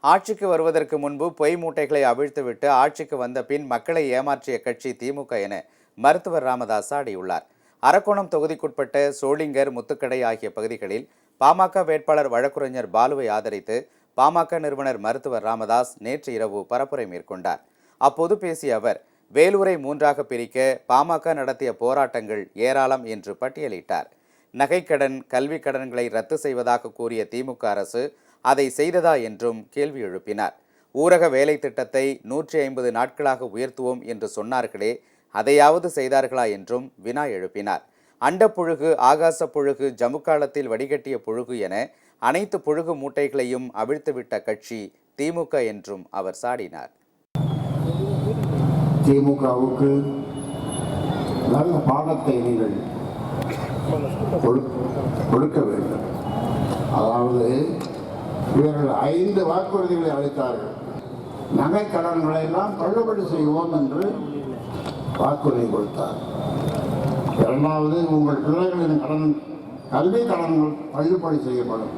ஆட்சிக்கு வருவதற்கு முன்பு பொய் மூட்டைகளை அவிழ்த்துவிட்டு ஆட்சிக்கு வந்த பின் மக்களை ஏமாற்றிய கட்சி திமுக என மருத்துவர் ராமதாஸ் ஆடியுள்ளார். அரக்கோணம் தொகுதிக்குட்பட்ட சோளிங்கர் முத்துக்கடை ஆகிய பகுதிகளில் பாமக வேட்பாளர் வழக்குரைஞர் பாலுவை ஆதரித்து பாமக நிறுவனர் மருத்துவர் ராமதாஸ் நேற்று இரவு பரப்புரை மேற்கொண்டார். அப்போது பேசிய அவர் வேலூரை மூன்றாக பிரிக்க பாமக நடத்திய போராட்டங்கள் ஏராளம் என்று பட்டியலிட்டார். நகைக்கடன் கல்விக் கடன்களை ரத்து செய்வதாக கூறிய திமுக அரசு அதை செய்ததா என்றும் கேள்வி எழுப்பினார். ஊரக வேலை திட்டத்தை நூற்றி ஐம்பது நாட்களாக உயர்த்துவோம் என்று சொன்னார்களே அதையாவது செய்தார்களா என்றும் வினா எழுப்பினார். அண்டப்புழுகு ஆகாச புழுகு ஜமுக்காலத்தில் வடிகட்டிய புழுகு என அனைத்து புழுகு மூட்டைகளையும் அவிழ்த்துவிட்ட கட்சி திமுக என்றும் அவர் சாடினார். திமுகவுக்கு நல்ல பாடத்தை நீங்கள் கொடுக்க வேண்டும். அதாவது இவர்கள் ஐந்து வாக்குறுதிகளை அளித்தார்கள். நகை கடன்களை எல்லாம் தள்ளுபடி செய்வோம் என்று வாக்குறுதி கொடுத்தார். இரண்டாவது உங்கள் பிள்ளைகளின் கடன் கல்வி கடன்கள் தள்ளுபடி செய்யப்படும்.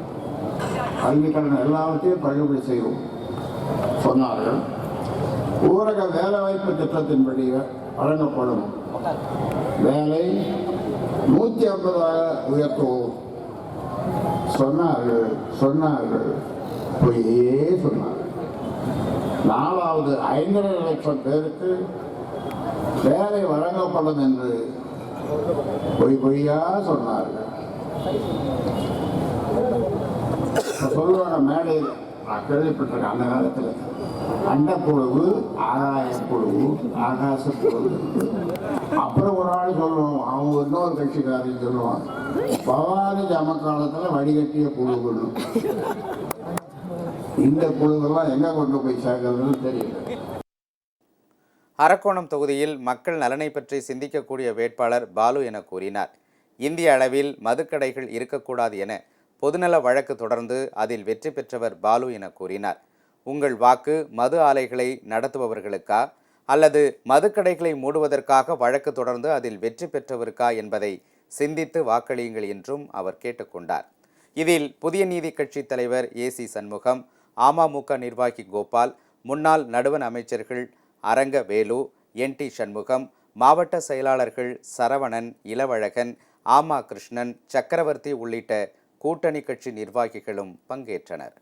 கல்வி கடன் எல்லாவற்றையும் தள்ளுபடி செய்வோம் சொன்னார்கள். ஊரக வேலைவாய்ப்பு திட்டத்தின்படி வழங்கப்படும் வேலை நூற்றி ஐம்பதாக உயர்த்துவோம் சொன்னார்கள் சொன்னார்கள். பொய்யே சொன்னார் நாலாவது ஐந்தரை லட்சம் பேருக்கு வேலை வழங்கப்படும் என்று பொய் பொய்யா சொன்னார்கள். சொல்லுவாங்க மேடையில் நான் கேள்விப்பட்டிருக்கேன் அந்த காலத்தில். அண்டப்புழுவு ஆகாய புழுவு ஆகாச அப்புறம் ஒரு ஆள் சொல்லுவோம் அவங்க இன்னொரு கட்சிக்காரன் சொல்லுவான் பவானி ஜமக்காலத்தில் வடிகட்டிய கொள்ளும் இந்த குழுவெல்லாம் எங்கே கொண்டு போய் சேர்க்கறதுன்னு தெரியல. அரக்கோணம் தொகுதியில் மக்கள் நலனை பற்றி சிந்திக்கக்கூடிய வேட்பாளர் பாலு என கூறினார். இந்திய அளவில் மதுக்கடைகள் இருக்கக்கூடாது என பொதுநல வழக்கு தொடர்ந்து அதில் வெற்றி பெற்றவர் பாலு என கூறினார். உங்கள் வாக்கு மது ஆலைகளை நடத்துபவர்களுக்கா? அல்லது மதுக்கடைகளை மூடுவதற்காக வழக்கு தொடர்ந்து அதில் வெற்றி பெற்றவருக்கா என்பதை சிந்தித்து வாக்களியுங்கள் என்றும் அவர் கேட்டுக்கொண்டார். இதில் புதிய நீதி கட்சி தலைவர் ஏசி சண்முகம் அமமுக நிர்வாகி கோபால் முன்னாள் நடுவண் அமைச்சர்கள் அரங்க வேலு என் டி சண்முகம் மாவட்ட செயலாளர்கள் சரவணன் இளவழகன் ஆமா கிருஷ்ணன் சக்கரவர்த்தி உள்ளிட்ட கூட்டணி கட்சி நிர்வாகிகளும் பங்கேற்றனர்.